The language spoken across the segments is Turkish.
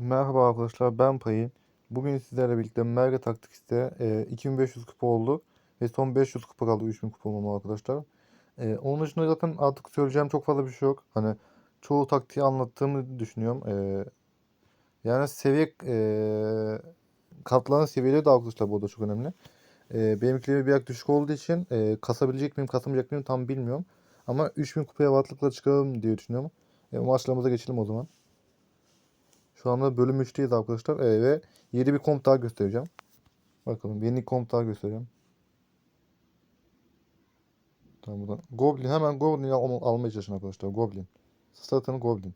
Merhaba arkadaşlar ben Payın. Bugün sizlerle birlikte Merge Taktiks'te e, 2500 kupa oldu ve son 500 kupa kaldı 3000 kupa olmama arkadaşlar. E, onun dışında zaten artık söyleyeceğim çok fazla bir şey yok. Hani çoğu taktiği anlattığımı düşünüyorum. E, yani seviye e, katlanan seviyeleri de arkadaşlar bu da çok önemli. E, benimkileri biraz düşük olduğu için e, kasabilecek miyim kasamayacak mıyım tam bilmiyorum. Ama 3000 kupaya rahatlıkla çıkarım diye düşünüyorum. E, maçlarımıza geçelim o zaman. Şu anda bölüm 3'teyiz arkadaşlar. Ee, ve yeni bir komp daha göstereceğim. Bakalım yeni komp daha göstereceğim. Tamam buradan. Goblin hemen Goblin'i al almaya çalışın arkadaşlar. Goblin. Statını Goblin.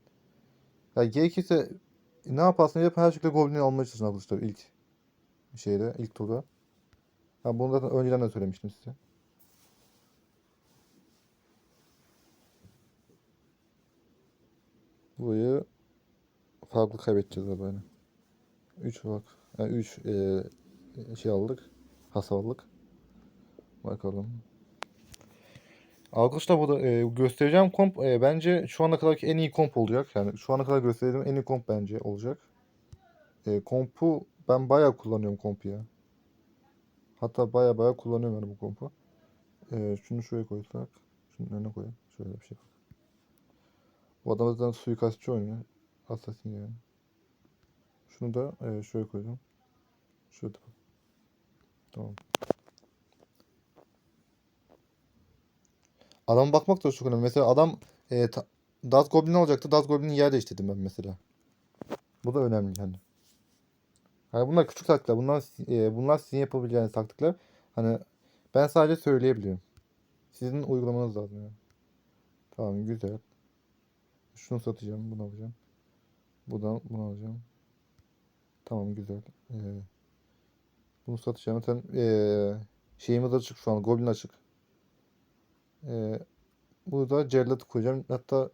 Ya gerekirse ne yaparsın yap her şekilde Goblin'i almaya çalışın arkadaşlar ilk şeyde ilk turda. Ben bunu zaten önceden de söylemiştim size. Burayı farklı kaybedeceğiz böyle. 3 bak. Yani 3 e, şey aldık. Aldık. Bakalım. Arkadaşlar burada e, göstereceğim komp e, bence şu ana kadarki en iyi komp olacak. Yani şu ana kadar gösterdiğim en iyi komp bence olacak. E, kompu ben bayağı kullanıyorum kompu ya. Hatta bayağı bayağı kullanıyorum yani bu kompu. E, şunu şuraya koysak. Şunun önüne koyayım. Şöyle bir şey. Bu adam zaten suikastçı oynuyor. Assassin yani. Şunu da e, şöyle koyacağım. Şurada. Tamam. Adam bakmak da çok önemli. Mesela adam e, ta, Goblin alacaktı. Daz Goblin'i yer değiştirdim ben mesela. Bu da önemli yani. Yani bunlar küçük taktikler. Bunlar e, bunlar sizin yapabileceğiniz taktikler. Hani ben sadece söyleyebiliyorum. Sizin uygulamanız lazım yani. Tamam güzel. Şunu satacağım. Bunu alacağım. Buradan bunu alacağım. Tamam güzel. Ee, bunu satacağım. Zaten ee, şeyimiz açık şu an. Goblin açık. Ee, burada cellatı koyacağım. Hatta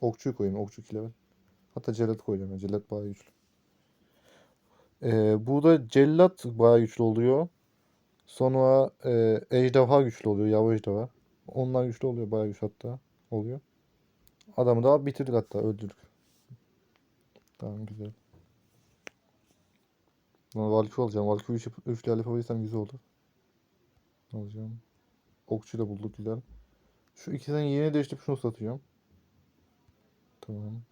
okçuyu koyayım. Okçu 2 level. Hatta cellatı koyacağım. Cellat bayağı güçlü. Ee, burada cellat bayağı güçlü oluyor. Sonra e, ejderha güçlü oluyor. Yavru ejderha. Onlar güçlü oluyor. Bayağı güçlü hatta oluyor. Adamı da bitirdik hatta. Öldürdük. Tamam güzel. Ben Valkyrie alacağım. Valkyrie 3 3 level yapabilirsem güzel olur. Alacağım. Okçu da bulduk güzel. Şu ikisinden yeni değiştirip şunu satacağım. Tamam.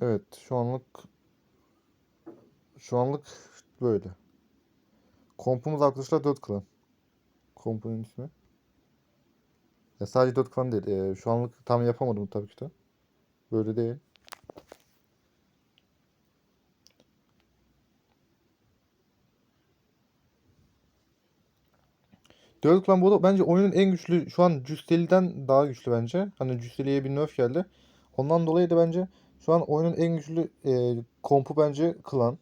Evet şu anlık şu anlık böyle. Kompumuz arkadaşlar 4 klan. Kompunun ismi. Ya sadece 4 klan değil. Ee, şu anlık tam yapamadım tabii ki de. Böyle değil. Dört klan bu da bence oyunun en güçlü şu an Cüsteli'den daha güçlü bence. Hani Cüsteli'ye bir nerf geldi. Ondan dolayı da bence şu an oyunun en güçlü e, kompu bence klan.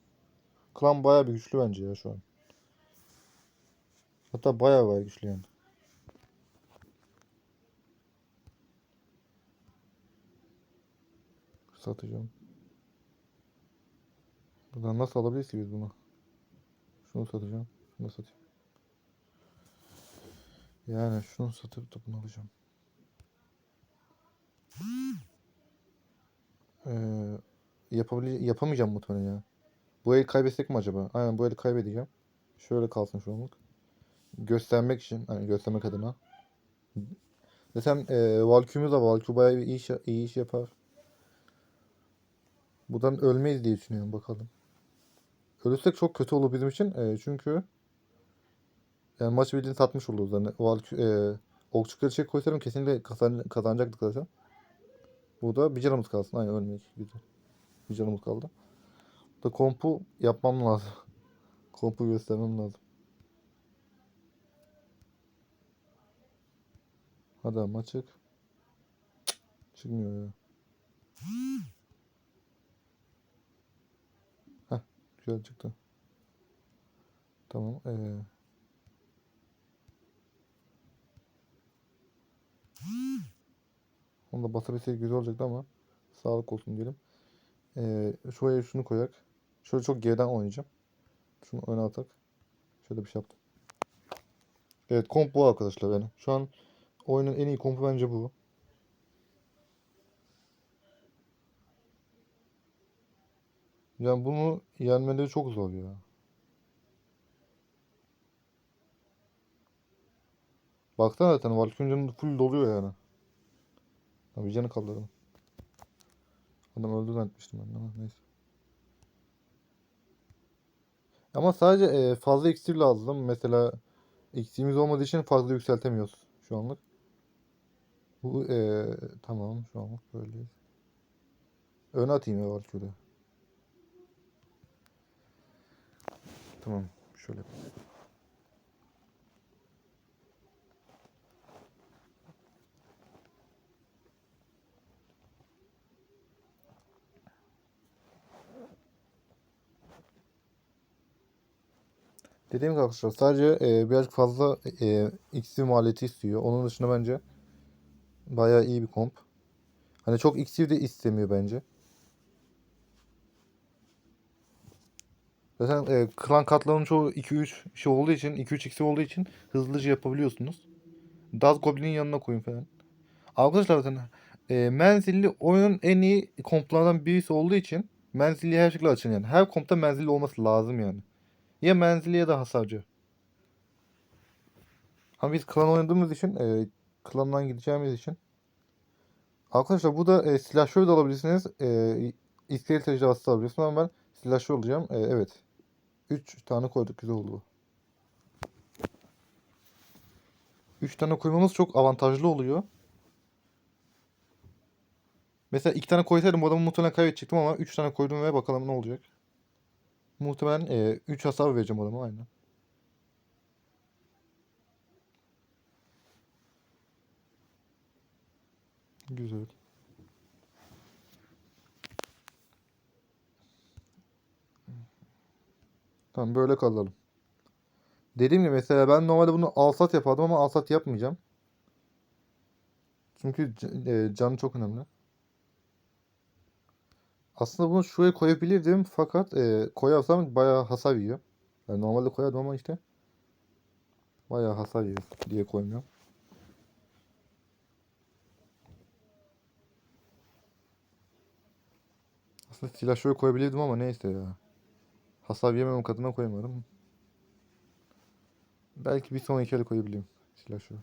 Klan bayağı bir güçlü bence ya şu an. Hatta bayağı bayağı güçlü yani. Satacağım. Buradan nasıl alabiliriz ki biz bunu? Şunu satacağım. Şunu satayım. Yani şunu satıp da bunu alacağım. Ee, yapamayacağım muhtemelen ya. Bu eli kaybetsek mi acaba? Aynen bu eli kaybedeceğim. Şöyle kalsın şu anlık. Göstermek için, hani göstermek adına. Desem e, Valkyrie'miz var. Valkyrie bayağı iyi iş, iyi iş yapar. Buradan ölmeyiz diye düşünüyorum bakalım. Ölürsek çok kötü olur bizim için. E, çünkü yani maç bildiğini satmış oluruz. Yani Valkyrie, e, okçu kraliçe koysaydım kesinlikle kazan, kazanacaktık zaten. Burada bir canımız kalsın. Aynen ölmeyiz. Güzel. Bir canımız kaldı. Da kompu yapmam lazım. kompu göstermem lazım. Hadi ama çık. Çıkmıyor ya. Heh, güzel çıktı. Tamam. Ee, onu da basabilseydik güzel olacaktı ama sağlık olsun diyelim. Ee, şuraya şunu koyak. Şöyle çok geriden oynayacağım. Şunu öne atak. Şöyle bir şey yaptım. Evet komp bu arkadaşlar yani. Şu an oyunun en iyi kompu bence bu. Yani bunu yenmeleri çok zor ya. Baksana zaten Valkyrie'nin full doluyor yani. Tabii canı kaldı adam. Adam öldü zannetmiştim ben ama neyse. Ama sadece e, fazla iksir lazım. Mesela iksirimiz olmadığı için fazla yükseltemiyoruz şu anlık. Bu e, tamam şu anlık böyleyiz. Öne atayım ya Valkyrie. Tamam şöyle. yapayım. Dediğim gibi arkadaşlar sadece e, birazcık fazla e, iksir maliyeti istiyor. Onun dışında bence bayağı iyi bir komp. Hani çok iksir de istemiyor bence. Zaten e, klan katlarının çoğu 2-3 şey olduğu için 2-3 iksir olduğu için hızlıca yapabiliyorsunuz. Daz Goblin'in yanına koyun falan. Arkadaşlar zaten e, menzilli oyunun en iyi komplardan birisi olduğu için menzilli her şekilde açın yani. Her kompta menzilli olması lazım yani. Ya menzilli ya da hasarcı. Ama biz klan oynadığımız için, e, klandan gideceğimiz için. Arkadaşlar bu da e, silahşör de alabilirsiniz. E, iskelet ejderhası da alabilirsiniz ama ben silahşör olacağım. E, evet. 3 tane koyduk güzel oldu bu. 3 tane koymamız çok avantajlı oluyor. Mesela 2 tane koysaydım bu adamı muhtemelen kaybedecektim ama 3 tane koydum ve bakalım ne olacak. Muhtemelen 3 hasar vereceğim adama aynen. Güzel. Tamam böyle kalalım. Dediğim gibi mesela ben normalde bunu alsat yapardım ama alsat yapmayacağım. Çünkü e, canı çok önemli. Aslında bunu şuraya koyabilirdim fakat e, koyarsam bayağı hasar yiyor. Yani normalde koyardım ama işte bayağı hasar yiyor diye koymuyorum. Aslında silah şöyle koyabilirdim ama neyse ya. Hasar yememek adına koymadım. Belki bir sonraki ele koyabilirim. Silah şu.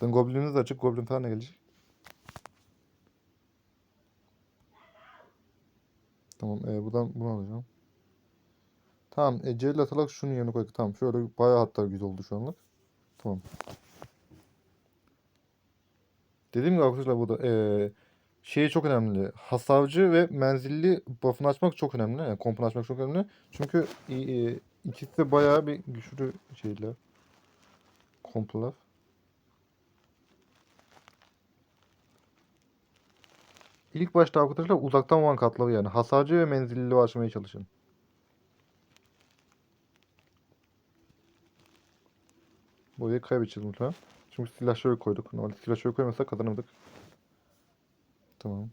Sen goblininiz açık. Goblin falan ne gelecek? Tamam. E, buradan bunu alacağım. Tamam. E, Celil atarak şunun yerine koyduk. Tamam. Şöyle bayağı hatta güzel oldu şu anlık. Tamam. Dediğim gibi arkadaşlar burada e, şey çok önemli. Hasarcı ve menzilli buff'ını açmak çok önemli. Yani kompunu açmak çok önemli. Çünkü e, ikisi de bayağı bir güçlü şeyler. Komplar. İlk başta arkadaşlar uzaktan vuran katları yani hasarcı ve menzilli açmaya çalışın. Burayı kaybedeceğiz muhtemelen. Çünkü silah şöyle koyduk. Normalde silah şöyle koymasak kazanırdık. Tamam.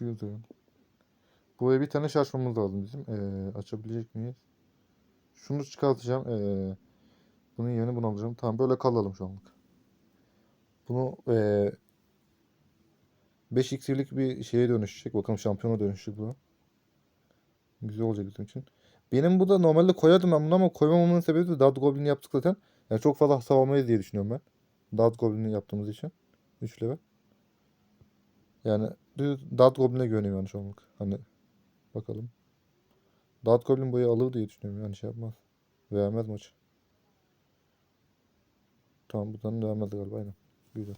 Güzel. Buraya bir tane şey açmamız lazım bizim. Ee, açabilecek miyiz? Şunu çıkartacağım. Ee, bunun yerine bunu alacağım. Tamam böyle kalalım şu anlık. Bunu ee, 5 iksirlik bir şeye dönüşecek. Bakalım şampiyona dönüşecek bu. Güzel olacak bizim için. Benim bu da normalde koyardım ben bunu ama koymamamın sebebi de Dart Goblin'i yaptık zaten. Yani çok fazla hasar almayız diye düşünüyorum ben. Dart Goblin'i yaptığımız için. 3 level. Yani Dart Goblin'e güveniyorum yani şu anlık. Hani bakalım. Dart Goblin boyu alır diye düşünüyorum yani şey yapmaz. Vermez maç. Tamam buradan vermez galiba aynen. Güzel.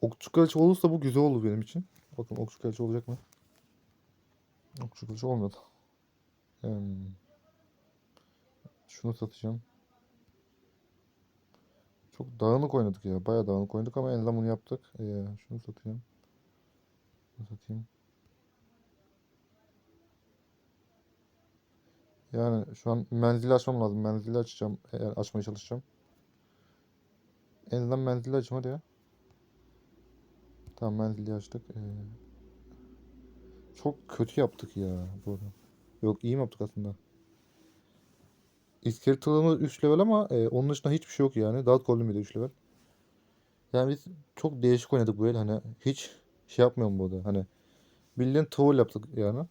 Okçu kılıç olursa bu güzel olur benim için. Bakın okçu kılıç olacak mı? Okçu kılıç olmadı. Hmm. Şunu satacağım. Çok dağınık oynadık ya. Bayağı dağınık oynadık ama en bunu yaptık. Ee, şunu satayım. Şunu satayım. Yani şu an menzili açmam lazım. Menzili açacağım. Eğer açmaya çalışacağım. En azından menzili açayım hadi ya. Tamam menzili açtık. Ee, çok kötü yaptık ya bu arada. Yok iyi mi yaptık aslında? İskelet tılımı 3 level ama e, onun dışında hiçbir şey yok yani. Dart Golem bir de 3 level. Yani biz çok değişik oynadık bu el. Hani hiç şey yapmıyorum bu arada. Hani bildiğin troll yaptık yani.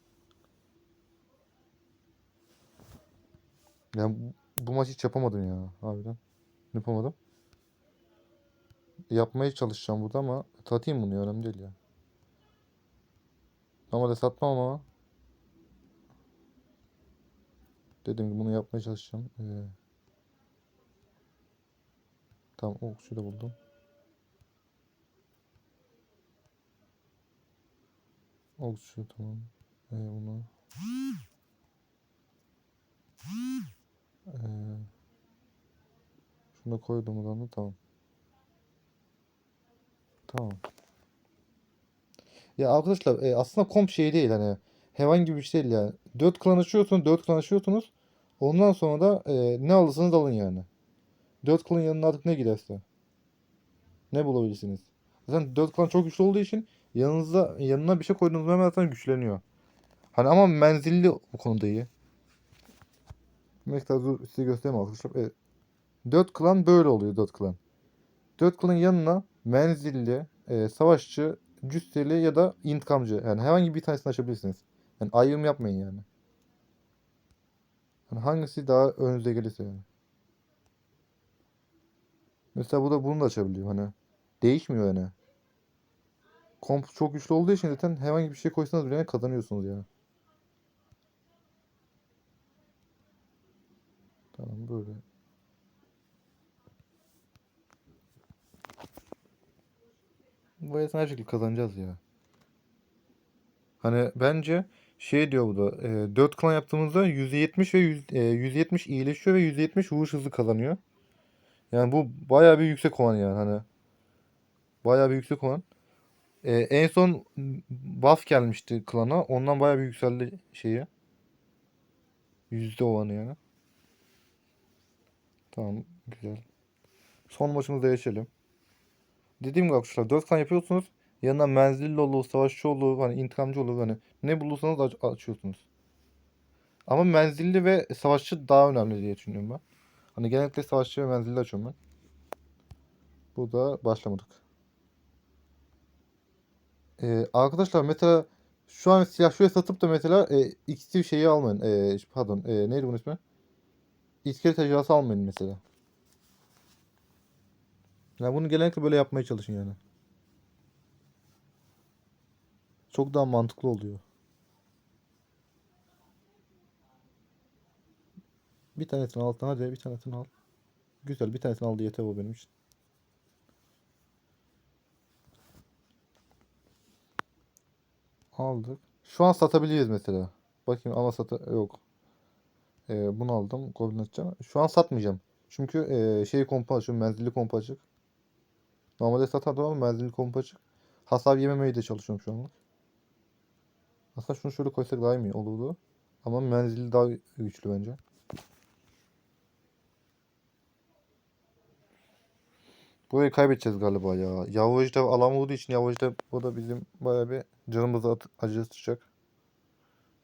Yani bu, bu maçı hiç yapamadım ya harbiden. Yapamadım. Yapmaya çalışacağım burada ama satayım bunu ya önemli değil ya. Ama da satmam ama. Dediğim gibi bunu yapmaya çalışacağım. Ee, tamam okçuyu da buldum. Okçu tamam. Ee, bunu. Ee, şunu da koydum da tamam. Tamam. Ya arkadaşlar e, aslında komp şey değil hani hayvan gibi bir şey değil yani. 4 klan açıyorsunuz, 4 klan açıyorsunuz. Ondan sonra da e, ne alırsanız alın yani. 4 klan yanına artık ne giderse. Ne bulabilirsiniz. Zaten 4 klan çok güçlü olduğu için yanınızda yanına bir şey koyduğunuz hemen zaten güçleniyor. Hani ama menzilli bu konuda iyi. Dur size göstereyim arkadaşlar. Evet. 4 klan böyle oluyor 4 klan. 4 klanın yanına menzilli, e, savaşçı, cüsseli ya da intikamcı. Yani herhangi bir tanesini açabilirsiniz. Yani ayrım yapmayın yani. Yani hangisi daha önünüze gelirse yani. Mesela bu da bunu da açabiliyor hani. Değişmiyor yani. Komp çok güçlü olduğu için zaten herhangi bir şey koysanız bile kazanıyorsunuz yani. Tamam böyle. Bu her şekilde kazanacağız ya. Hani bence şey diyor bu da e, 4 klan yaptığımızda %70 ve 100, e, %70 iyileşiyor ve %70 vuruş hızı kazanıyor. Yani bu bayağı bir yüksek olan yani hani. Bayağı bir yüksek olan. E, en son buff gelmişti klana. Ondan bayağı bir yükseldi şeyi. Yüzde olanı yani. Tamam güzel. Son maçımızda geçelim. Dediğim gibi arkadaşlar 4 klan yapıyorsunuz. Yanına menzilli olur, savaşçı olur, hani intikamcı olur hani ne bulursanız aç- açıyorsunuz. Ama menzilli ve savaşçı daha önemli diye düşünüyorum ben. Hani genellikle savaşçı ve menzilli açıyorum ben. Burada başlamadık. Ee, arkadaşlar mesela şu an silah şuraya satıp da mesela e, iksir şeyi almayın. E, pardon e, neydi bunun ismi? İskelet ejderhası almayın mesela. Yani bunu genellikle böyle yapmaya çalışın yani. Çok daha mantıklı oluyor. Bir tanesini al. Hadi bir tanesini al. Güzel bir tanesini aldı yeter o benim için. Aldık. Şu an satabiliriz mesela. Bakayım ama sata yok. Ee, bunu aldım. Goblin atacağım. Şu an satmayacağım. Çünkü e, şey kompa açık. Menzilli kompa açık. Normalde satardım ama menzilli kompa açık. Hasar yememeye de çalışıyorum şu anlık. Aslında şunu şöyle koysak daha iyi olurdu? Ama menzili daha güçlü bence. Burayı kaybedeceğiz galiba ya. Yavrucu da alan vurduğu için Yavrucu bu da bizim bayağı bir canımızı acıtacak.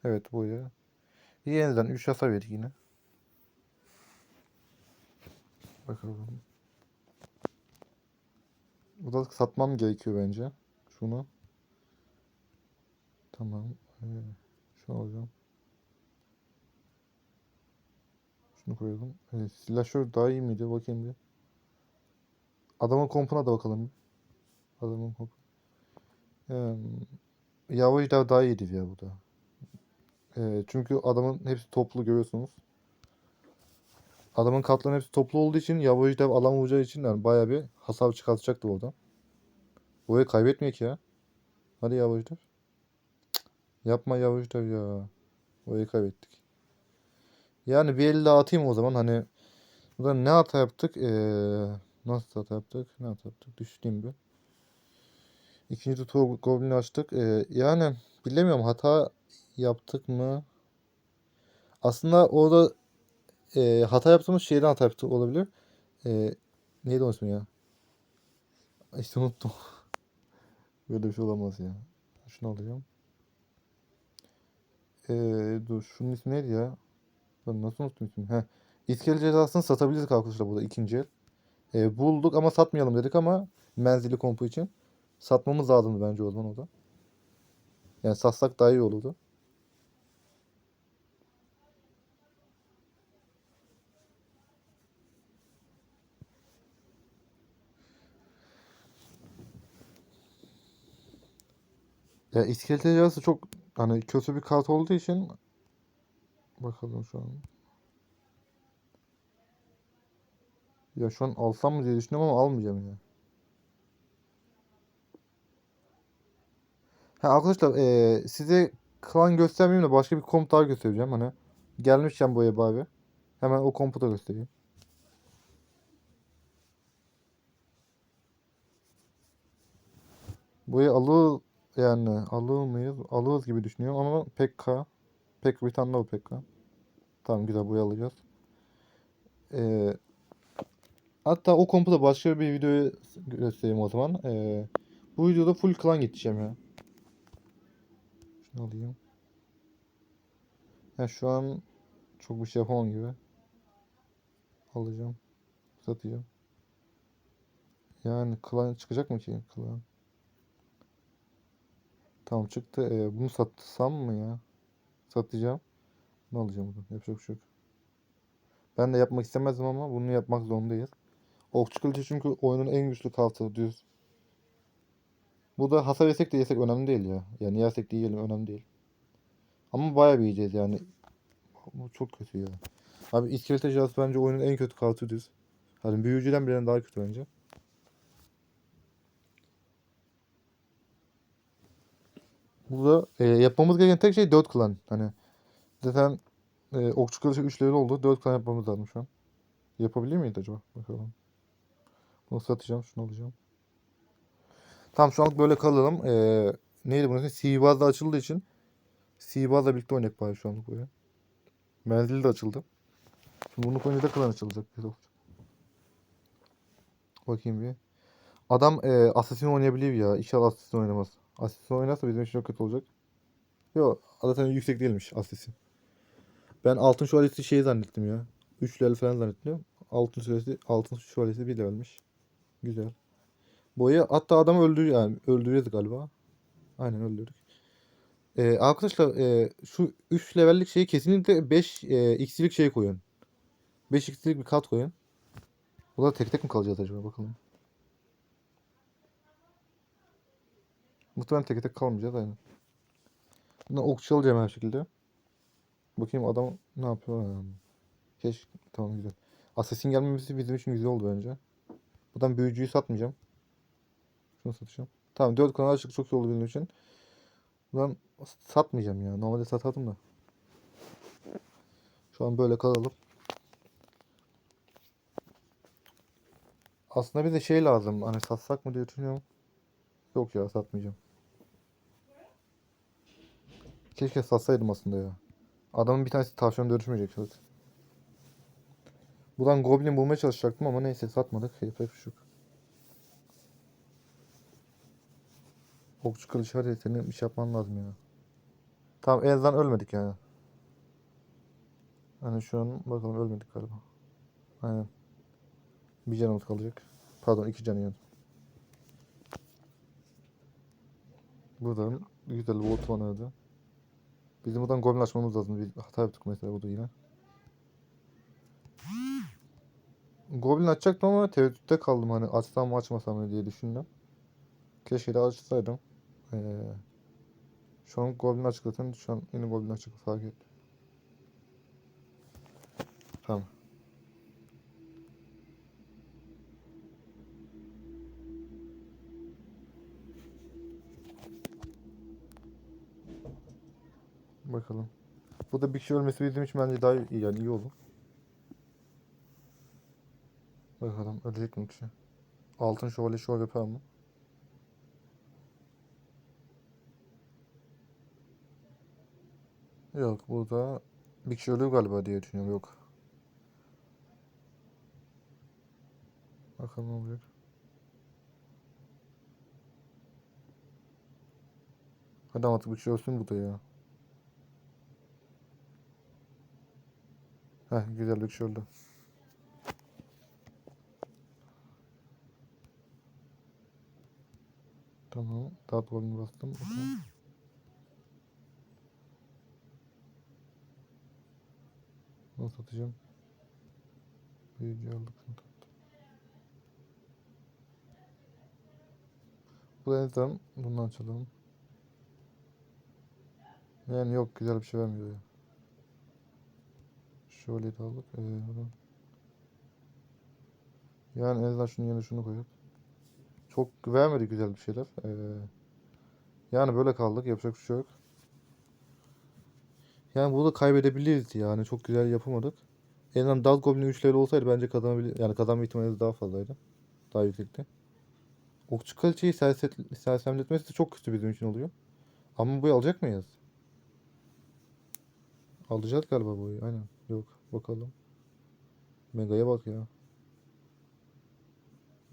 Evet buraya. Yeniden 3 hasar verdik yine. Bakalım. Bu da satmam gerekiyor bence. Şunu. Tamam. Ee, şunu alacağım. Şunu koyalım. Ee, silahşör daha iyi miydi? Bakayım bir. Adamın kompuna da bakalım. Adamın kompu. Ee, Yavrucu da daha iyidir ya bu da. Ee, çünkü adamın hepsi toplu görüyorsunuz. Adamın katların hepsi toplu olduğu için Yavrucu dev alan vuracağı için yani bayağı bir hasar çıkartacaktı oradan. Burayı kaybetmiyor ki ya. Hadi Yavrucu dev. Yapma Yavrucu dev ya. Burayı kaybettik. Yani bir el daha atayım o zaman hani burada ne hata yaptık? Ee, nasıl hata yaptık? Ne hata yaptık? Düşüneyim bir. İkinci tur Goblin'i açtık. Ee, yani bilemiyorum hata yaptık mı? Aslında orada e, hata yaptığımız şeyden hata yaptık olabilir. E, neydi onun ismi ya? İşte unuttum. Böyle bir şey olamaz ya. Şunu alacağım. E, dur şunun ismi neydi ya? Ben nasıl unuttum ismini? Heh. İskele cezasını satabiliriz arkadaşlar burada ikinci el. E, bulduk ama satmayalım dedik ama Menzilli kompu için. Satmamız lazımdı bence o zaman o da. Yani satsak daha iyi olurdu. Ya iskelete yarısı çok hani kötü bir kart olduğu için bakalım şu an. Ya şu an alsam mı diye düşünüyorum ama almayacağım ya. Ha arkadaşlar eee, size klan göstermeyeyim de başka bir komut daha göstereceğim hani. Gelmişken bu eve abi. Hemen o komutu da göstereyim. Burayı alır yani alır mıyız? Alırız gibi düşünüyorum ama PK. Pek bir tane daha PK. Tamam güzel burayı alacağız. Ee, hatta o komputa başka bir videoyu göstereyim o zaman. Ee, bu videoda full klan geçeceğim ya. Şunu alayım. Ya şu an çok bir şey yapamam gibi. Alacağım. Satacağım. Yani klan çıkacak mı ki klan? Tamam çıktı. Ee, bunu satsam mı ya? Satacağım. Ne alacağım buradan? Yapacak bir şey yok. Ben de yapmak istemezdim ama bunu yapmak zorundayız. Okçu kılıcı çünkü oyunun en güçlü kartı düz. Bu da hasar yesek de yesek önemli değil ya. Yani yersek de yiyelim önemli değil. Ama bayağı bir yiyeceğiz yani. Bu çok kötü ya. Abi iskelete bence oyunun en kötü kartı düz. Hani büyücüden bile daha kötü bence. Burada e, yapmamız gereken tek şey 4 klan. Hani zaten e, okçu kılıcı 3 level oldu. 4 klan yapmamız lazım şu an. Yapabilir miyiz acaba? Bakalım. Bunu satacağım. Şunu alacağım. Tamam şu anlık böyle kalalım. Ee, neydi bunun ismi? Sihirbazda açıldığı için Sihirbazla birlikte oynayak bari şu anlık buraya. Menzili de açıldı. Şimdi bunu koyunca da klan açılacak. Bakayım bir. Adam e, Assassin oynayabilir ya. İnşallah Assassin oynamaz. Assassin oynarsa bizim için çok kötü olacak. Yok zaten yüksek değilmiş Assassin. Ben altın şövalyesi şey zannettim ya. 3 level falan zannettim. Altın şövalyesi, altın şövalyesi 1 levelmiş. Güzel. Boya hatta adamı öldür yani öldürüyoruz galiba. Aynen öldürdük. Ee, arkadaşlar e, şu 3 levellik şeyi kesinlikle 5 e, x'lik şey koyun. 5 x'lik bir kart koyun. Bu da tek tek mi kalacağız acaba bakalım. Muhtemelen tek tek kalmayacağız aynen. Bundan okçu alacağım her şekilde. Bakayım adam ne yapıyor. Keş tamam güzel. Assassin gelmemesi bizim için güzel oldu bence. Buradan büyücüyü satmayacağım. Şunu satacağım. Tamam 4 kanal açık çok iyi oldu benim için. Buradan satmayacağım ya. Normalde satardım da. Şu an böyle kalalım. Aslında bize şey lazım. Hani satsak mı diye düşünüyorum. Yok ya satmayacağım. Keşke satsaydım aslında ya. Adamın bir tanesi tavşan dönüşmeyecek zaten. Buradan goblin bulmaya çalışacaktım ama neyse satmadık. Yapacak bir şey yok. Okçu kılıç hadi senin bir şey yapman lazım ya. Tamam en azından ölmedik yani. Hani şu an bakalım ölmedik galiba. Aynen. Bir canımız kalacak. Pardon iki canı yani. Buradan güzel volt vardı. Bizim buradan goblin açmamız lazım. Bir hata yaptık mesela burada yine. Goblin açacaktım ama tereddütte kaldım hani açsam mı açmasam mı diye düşündüm. Keşke de açsaydım. Ee, şu an Goblin açık zaten. Şu an yine Goblin açık fark et. Tamam. Bakalım. Bu da bir kişi ölmesi bizim için bence daha iyi yani iyi olur. Bakalım ölecek mi kişi? Altın şövalye şov yapar mı? Yok burada bir kişi ölüyor galiba diye düşünüyorum. Yok. Bakalım ne olacak. Hadi artık bir kişi ölsün burada ya. Heh güzel bir kişi öldü. Tamam. Dart Goblin bastım. Okey. Nasıl atacağım? Büyücü aldık. Bu da son. Bunu açalım. Yani yok güzel bir şey vermiyor ya. Şöyle de aldık. Ee, yani en azından şunun yerine şunu koyup. Çok vermedi güzel bir şeyler. Ee, yani böyle kaldık. Yapacak bir şey yok. Yani burada kaybedebiliriz yani. Çok güzel yapamadık. En azından Daz Goblin'in 3 level olsaydı bence kazanabilir. Yani kazanma ihtimalimiz daha fazlaydı. Daha yüksekti. Okçu kaliteyi sersemletmesi de çok kötü bizim için oluyor. Ama bu alacak mıyız? Alacağız galiba bu Aynen. Yok. Bakalım. Mega'ya bak ya.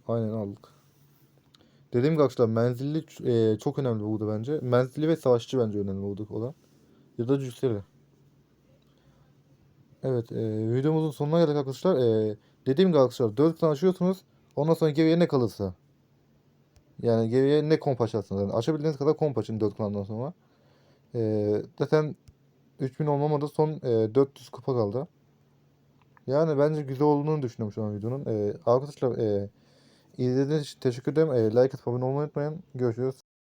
Aynen aldık. Dediğim gibi arkadaşlar menzilli e, çok önemli burada bence. Menzilli ve savaşçı bence önemli burada olan. Ya da cüsleri. Evet, e, videomuzun sonuna geldik arkadaşlar. E, dediğim gibi arkadaşlar 4 tane açıyorsunuz. Ondan sonra geriye ne kalırsa. Yani geriye ne komp açarsınız. Yani açabildiğiniz kadar komp açın 4 kanaldan sonra. E, zaten 3000 olmamadı. Son e, 400 kupa kaldı. Yani bence güzel olduğunu düşünüyorum şu an videonun. E, arkadaşlar e, izlediğiniz için teşekkür ederim. E, like atıp abone olmayı unutmayın. Görüşürüz.